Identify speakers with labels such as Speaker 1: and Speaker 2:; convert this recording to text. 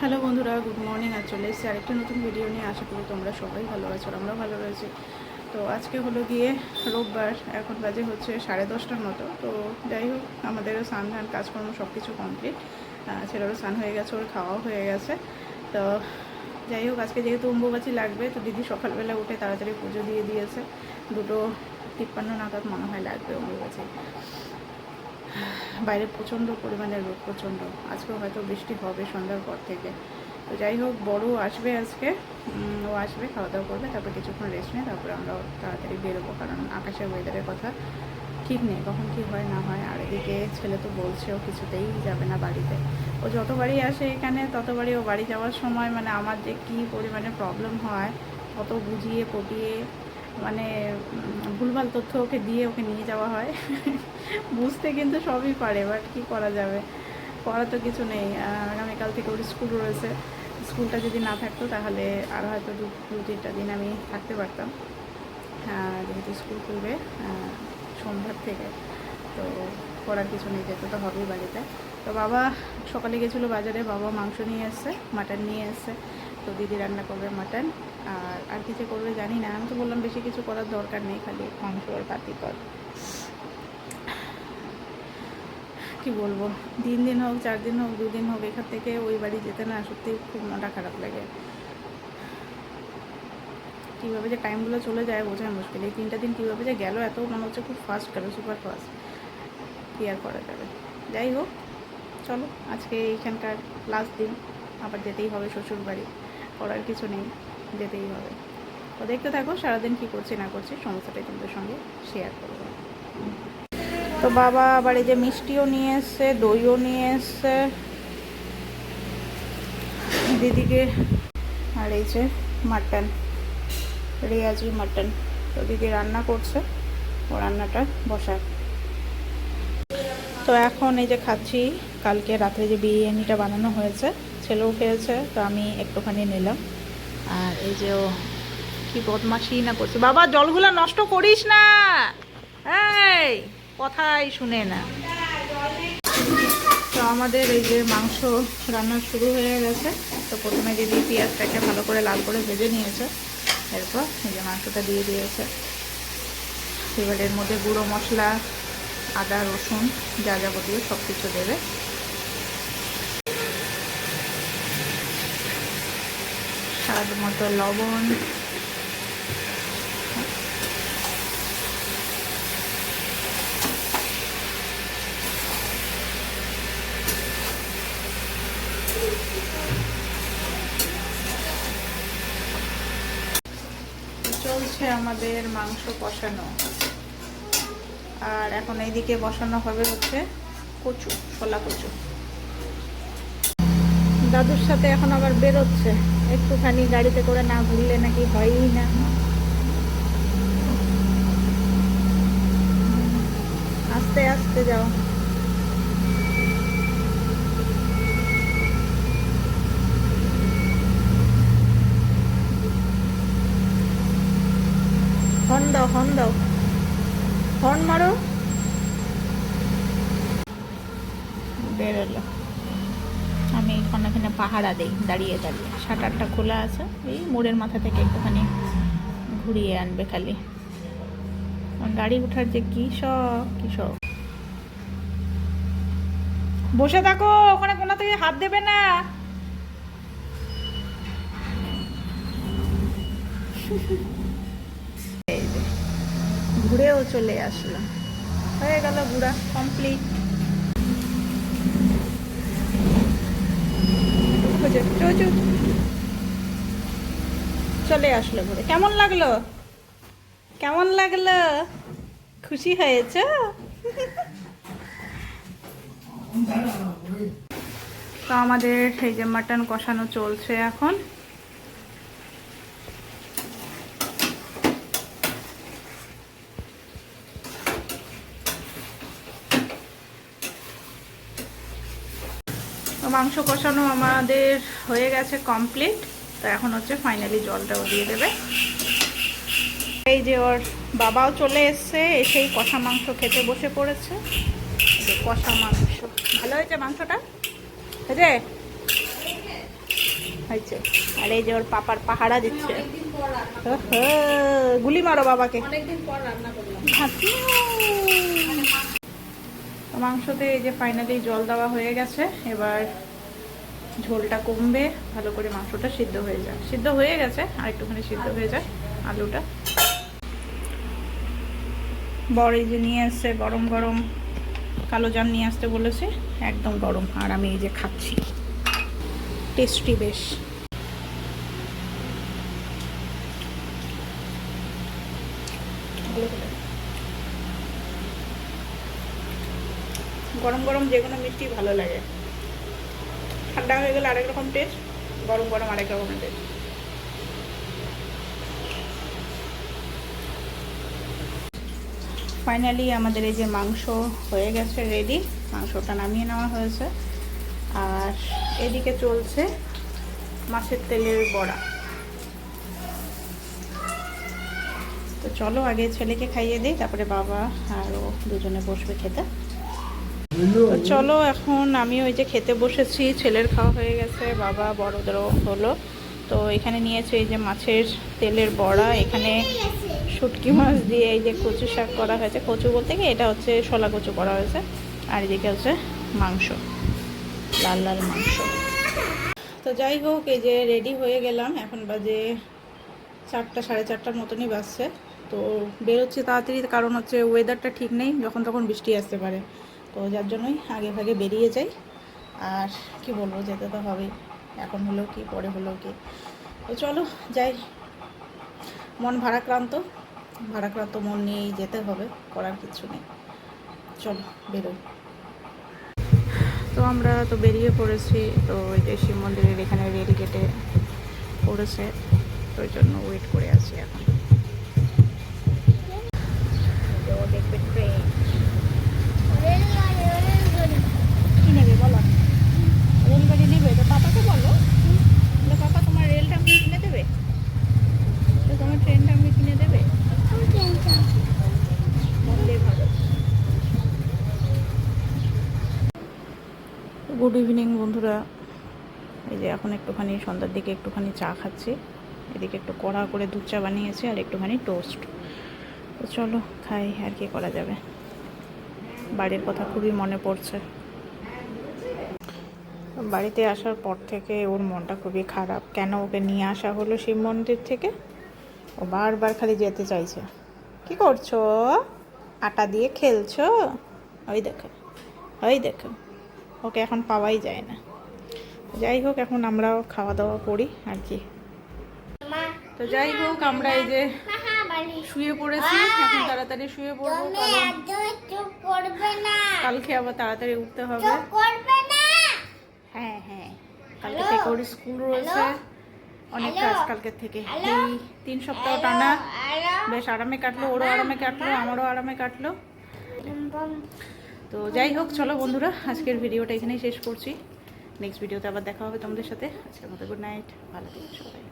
Speaker 1: Hello বন্ধুরা good morning আর চলে এসেছি আরেকটা নতুন ভিডিও নিয়ে। আশা করি তোমরা সবাই ভালো আছো আমরাও ভালো রয়েছি। তো আজকে হলো গিয়ে রোববার, এখন বাজে হচ্ছে সাড়ে দশটার মতো। তো যাই হোক আমাদেরও স্নান ধান কাজকর্ম সব কিছু কমপ্লিট ছেলেরও স্নান হয়ে গেছে, ওর খাওয়াও হয়ে গেছে। তো যাই হোক, আজকে যেহেতু অম্বুবাচি লাগবে, তো দিদি সকালবেলা উঠে তাড়াতাড়ি পুজো দিয়ে দিয়েছে। দুটো তিপ্পান্ন নাগাদ মনে হয় লাগবে অম্বুবাচি। বাইরে প্রচণ্ড পরিমাণে রোদ, প্রচণ্ড। আজকেও হয়তো বৃষ্টি হবে সন্ধ্যার পর থেকে। তো যাই হোক, বড় আসবে আজকে। ও আসবে খাওয়া দাওয়া করবে, তারপর কিছুক্ষণ রেস্ট নিয়ে তারপরে আমরা তাড়াতাড়ি বেরোবো। কারণ আকাশের ওয়েদারের কথা ঠিক নেই, কখন কি হয়, না হয়। আর এদিকে ছেলে তো বলছে ও কিছুতেই যাবে না বাড়িতে। ও যতবারই আসে এখানে, ততবারই ও বাড়ি যাওয়ার সময় মানে আমার যে কী পরিমাণে প্রবলেম হয়, কত বুঝিয়ে পটিয়ে মানে ভুলভাল তথ্য ওকে দিয়ে ওকে নিয়ে যাওয়া হয়। বুঝতে কিন্তু সবই পারে বাট কী করা যাবে? করা তো কিছু নেই। আগামীকাল থেকে ওর স্কুল রয়েছে। স্কুলটা যদি না থাকতো তাহলে আর হয়তো দু দু তিনটা দিন আমি থাকতে পারতাম। যেহেতু স্কুল খুলবে সোমবার থেকে, তো করার কিছু নেই যেতে তো হবেই বাড়িতে। তো বাবা সকালে গেছিল বাজারে, বাবা মাংস নিয়ে এসছে, মাটন নিয়ে এসছে। তো দিদি রান্না করবে মাটন। আর আর কিছু করবে জানি না। আমি তো বললাম বেশি কিছু করার দরকার নেই, খালি মাংস আর পাতি কর কি বলব? তিন দিন হোক, চার দিন হোক, দুদিন হোক, এখান থেকে ওই বাড়ি যেতে না সত্যি খুব মনটা খারাপ লাগে। কীভাবে যে টাইমগুলো চলে যায় বোঝা মুশকিল। এই তিনটা দিন কীভাবে যে গেল, এত মনে হচ্ছে খুব ফাস্ট গেল সুপার ফাস্ট কী আর করা যাবে? যাই হোক, চলো, আজকে এইখানকার লাস্ট দিন। আবার যেতেই হবে শ্বশুর বাড়ি করার কিছু নেই। যেতেই হবে। তো দেখতে থাকো, সারাদিন কী করছি না করছি, সমস্তটাই তোমাদের সঙ্গে শেয়ার করব। তো বাবা আবার এই যে মিষ্টিও নিয়ে এসছে, দইও নিয়ে এসছে। দিদিকে, আর এই যে মাটন, রেয়াজি মাটন। তো দিদি রান্না করছে, ও রান্নাটা বসায় তো এখন এই যে খাচ্ছি, কালকে রাত্রে যে বিরিয়ানিটা বানানো হয়েছে, ছেলেও খেয়েছে, তো আমি একটুখানি নিলাম। আর এই যে ও কি বদমাসি না করছে। বাবা, জলগুলা নষ্ট করিস না। এই, কথাই শুনে না। তো আমাদের এই যে মাংস রান্না শুরু হয়ে গেছে। তো প্রথমে দিদি পেঁয়াজটাকে ভালো করে লাল করে ভেজে নিয়েছে। এরপর এই যে মাংসটা দিয়ে দিয়েছে। এবার এর মধ্যে গুঁড়ো মশলা, আদা, রসুন, যা যাবতীয় সব কিছু দেবে। স্বাদ মতো লবণ। চলছে আমাদের মাংস কষানো। আর এখন এইদিকে বসানো হবে হচ্ছে কচু, ছোলা কচু। দাদুর সাথে এখন আবার বেরোচ্ছে। একটুখানি গাড়িতে করে না ঘুরলে নাকি হয়ই না। আস্তে আস্তে যাও। হর্ন দাও হর্ন দাও। হর্ন মারো। বেরোলো। পাহারা দিই, দাঁড়িয়ে দাঁড়িয়ে। শাটারটা খোলা আছে, এই মোড়ের মাথা থেকে একটুখানি ঘুরিয়ে আনবে খালি। গাড়ি ওঠার যে কী শখ কী শখ বসে থাকো, ওখানে কোনো থেকে হাত দেবে না। ঘুরেও চলে আসলাম। হয়ে গেল ঘোরা কমপ্লিট চলে আসলো ঘুরে। কেমন লাগল? কেমন লাগল? খুশি হয়েছে? তো আমাদের এই যে মাটন কষানো চলছে এখন। তো মাংস কষানো আমাদের হয়ে গেছে কমপ্লিট তো এখন হচ্ছে ফাইনালি জলটাও দিয়ে দেবে। এই যে ওর বাবাও চলে এসছে এসেই কষা মাংস খেতে বসে পড়েছে। কষা মাংস। ভালো হয়েছে মাংসটা? হয়েছে? হয়েছে। আর এই যে ওর পাপার পাহারা দিচ্ছে। গুলি মারো বাবাকে।
Speaker 2: অনেকদিন পর রান্না করলাম।
Speaker 1: ভাতি। তো মাংসতে এই যে ফাইনালি জল দেওয়া হয়ে গেছে, এবার ঝোলটা কমবে, ভালো করে মাংসটা সিদ্ধ হয়ে যায়। সিদ্ধ হয়ে গেছে, আর একটুখানি সিদ্ধ হয়ে যায় আলুটা। বর এই যে নিয়ে আসছে, গরম গরম কালো জাম নিয়ে আসতে বলেছে, একদম গরম, আর আমি এই যে খাচ্ছি। টেস্টি বেশ। গরম গরম যে কোনো মিষ্টি ভালো লাগে। ঠান্ডা হয়ে গেলে আরেক রকম টেস্ট গরম গরম আরেক রকম টেস্ট ফাইনালি আমাদের এই যে মাংস হয়ে গেছে রেডি মাংসটা নামিয়ে নেওয়া হয়েছে। আর এদিকে চলছে মাছের তেলের বড়া। তো চলো আগে ছেলেকে খাইয়ে দিই, তারপরে বাবা আর ও দুজনে বসবে খেতে। চলো এখন আমি ওই যে খেতে বসেছি, ছেলের খাওয়া হয়ে গেছে, বাবা বড়দেরও হলো। তো এখানে নিয়েছে এই যে মাছের তেলের বড়া, এখানে শুটকি মাছ দিয়ে এই যে কচু শাক করা হয়েছে। কচু বলতে কি? এটা হচ্ছে শোলা কচু করা হয়েছে, আর এদিকে হচ্ছে মাংস, লাল লাল মাংস। তো যাই হোক, এই যে রেডি হয়ে গেলাম। এখন বাজে চারটা, সাড়ে চারটার মতনই বাজছে। তো বেরোচ্ছি তাড়াতাড়ি, কারণ হচ্ছে ওয়েদারটা ঠিক নেই, যখন তখন বৃষ্টি আসতে পারে। তো যার জন্যই আগে ভাগে বেরিয়ে যাই। আর কি বলব, যেতে তো হবেই। এখন হলো কি, পরে হলো কি। তো চলো, যাই। মন ভারাক্রান্ত। ভারাক্রান্ত মন নিয়েই যেতে হবে, করার কিছু নেই। চলো, বেরোই। তো আমরা তো বেরিয়ে পড়েছি, তো ওই যে শিব মন্দিরের এখানে রেল গেটে পড়েছে। তো ওই জন্য ওয়েট করে আছি এখন। দেখবে ট্রেন নেবে বলো? রেলগাড়ি নেবে? তো পাপাকে বলো। তো পাপা তোমার রেলটা আমাকে কিনে দেবে? তো তোমার ট্রেনটা আমাকে কিনে দেবে? গুড ইভিনিং বন্ধুরা। এই যে এখন একটুখানি সন্ধ্যার দিকে একটুখানি চা খাচ্ছি। এদিকে একটু কড়া করে দুধ চা বানিয়েছি আর একটুখানি টোস্ট তো চলো খাই, আর কি করা যাবে? বাড়ির কথা খুবই মনে পড়ছে। বাড়িতে আসার পর থেকে ওর মনটা খুবই খারাপ। কেন ওকে নিয়ে আসা হলো শিব মন্দির থেকে? ও বারবার খালি যেতে চাইছে। কি করছ? আটা দিয়ে খেলছো? ওই দেখো ওই দেখো। ওকে এখন পাওয়াই যায় না। যাই হোক এখন আমরাও খাওয়া দাওয়া করি আর কি। তো যাই হোক আমরা এই যে শুয়ে পড়েছি। এখন তাড়াতাড়ি শুয়ে পড়ব কালকে আবার তাড়াতাড়ি উঠতে হবে। কালকে থেকে ওর স্কুল রয়েছে। অনেক কাজ কালকে থেকে। এই তিন সপ্তাহ টানা। বেশ আরামে কাটলো ওরও আরামে কাটলো আমারও আরামে কাটলো। তো যাই হোক চলো বন্ধুরা আজকের ভিডিওটা এখানেই শেষ করছি। নেক্সট ভিডিওতে আবার দেখা হবে তোমাদের সাথে। আজকের মতো গুড নাইট ভালো থেকো সবাই।